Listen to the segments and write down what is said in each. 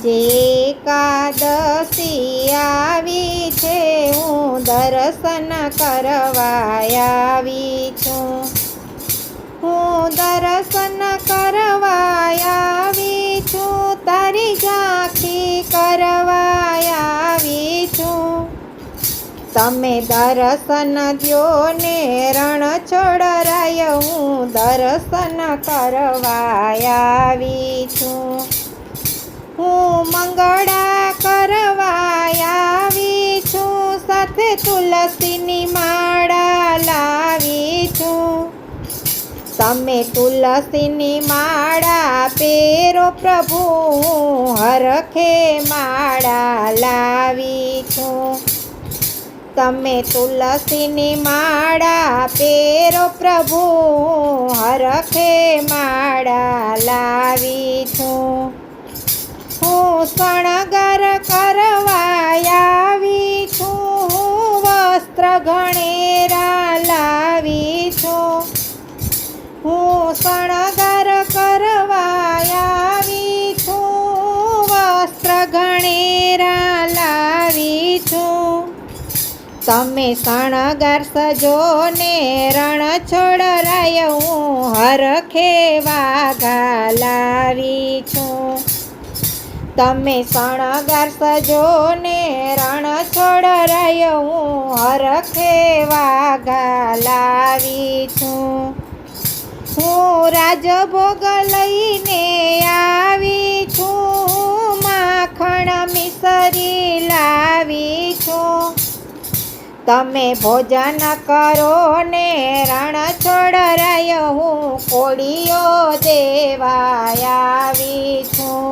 આજે એકાદશી આવી છે, હું દર્શન કરવા આવી છું. હું દર્શન કરવા આવી છું, તારી ઝાંખી કરવા આવી છું. તમે દર્શન થયો ને રણ છોડરાય હું દર્શન કરવા આવી છું. હું મંગળા કરવા છું, સાથે તુલસીની માળા લાવી છું. તમે તુલસીની માળા પેરો પ્રભુ હરખે માળા લાવી છું. તમે તુલસીની માળા પેરો પ્રભુ હરખે માળા લાવી છું. હું શણગર કરવા આવી છું. હું વસ્ત્ર ઘણેરા લાવી છું. હું શણગર કરવા આવી છું. વસ્ત્ર ઘણેરા લાવી છું. તમે શણગાર સજો ને રણ છોડરાય હું હરખે વાઘા લાવી છું. તમે શણગાર સજો ને રણ છોડરાય હું હરખે વાઘા લાવી છું. હું રાજભોગ લઈને આવી છું, માખણ મિસરી લાવી છું. તમે ભોજન કરો ને રણ છોડરાય હું કોળીઓ દેવાય આવી છું.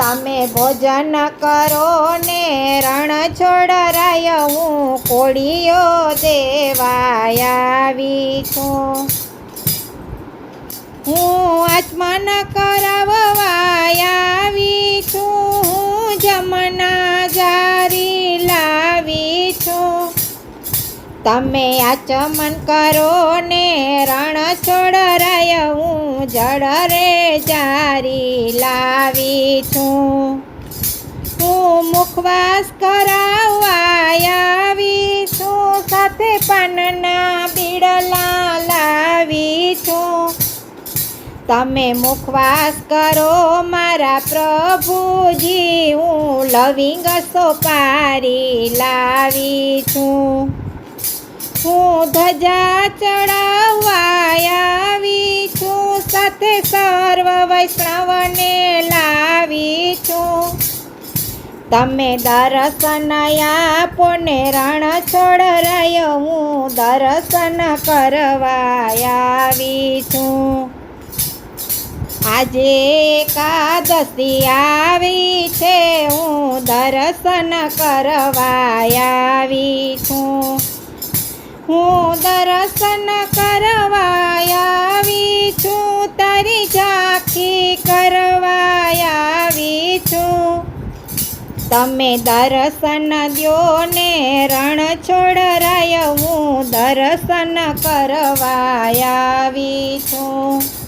તમે ભોજન કરો ને રણ છોડરાય હું કોળીઓ દેવાય છું. હું આચમન કરાવવા આવી છું, હું જમના જારી લાવી છું. તમે આચમન કરો ને રણ છોડરાય હું જળ રે જારી લાવી છું. હું મુખવાસ કરાવવા આવી છું. સાથે પાનના બીડલા લાવી છું. તમે મુખવાસ કરો મારા પ્રભુજી. હું લવિંગ સોપારી લાવી છું. હું ધજા ચડાવવા વૈષ્ણવને લાવી છું. તમે દર્શન આપો ને રણ છોડરાય હું દર્શન કરવા આવી છું. આજે એકાદશી આવી છે, હું દર્શન કરવા આવી છું. હું દર્શન કરવા કરવા આવી છું. તમે દર્શન દ્યો ને રણ છોડરાય હું દર્શન કરવા આવી છું.